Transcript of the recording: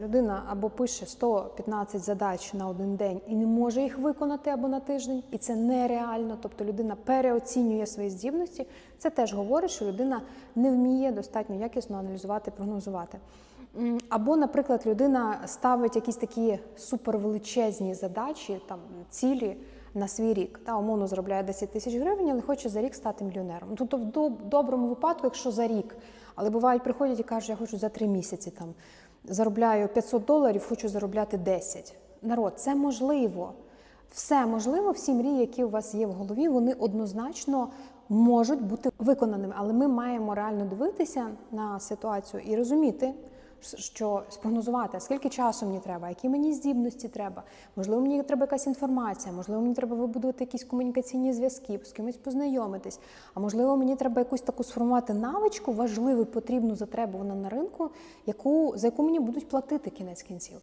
Людина або пише 115 задач на один день і не може їх виконати або на тиждень, і це нереально. Тобто людина переоцінює свої здібності. Це теж говорить, що людина не вміє достатньо якісно аналізувати, прогнозувати. Або, наприклад, людина ставить якісь такі супервеличезні задачі, там цілі на свій рік. Та умовно заробляє 10 тисяч гривень, але хоче за рік стати мільйонером. Тобто, в доб- доброму випадку, якщо за рік, але бувають, приходять і кажуть, я хочу за три місяці там заробляю 500 доларів, хочу заробляти 10. Народ, це можливо. Все можливо, всі мрії, які у вас є в голові, вони однозначно можуть бути виконаними. Але ми маємо реально дивитися на ситуацію і розуміти, що спрогнозувати, скільки часу мені треба, які мені здібності треба. Можливо, мені треба якась інформація, можливо, мені треба вибудувати якісь комунікаційні зв'язки, з кимось познайомитись. А можливо, мені треба якусь таку сформувати навичку, важливу, потрібну, затребувану на ринку, яку за яку мені будуть платити кінець кінців.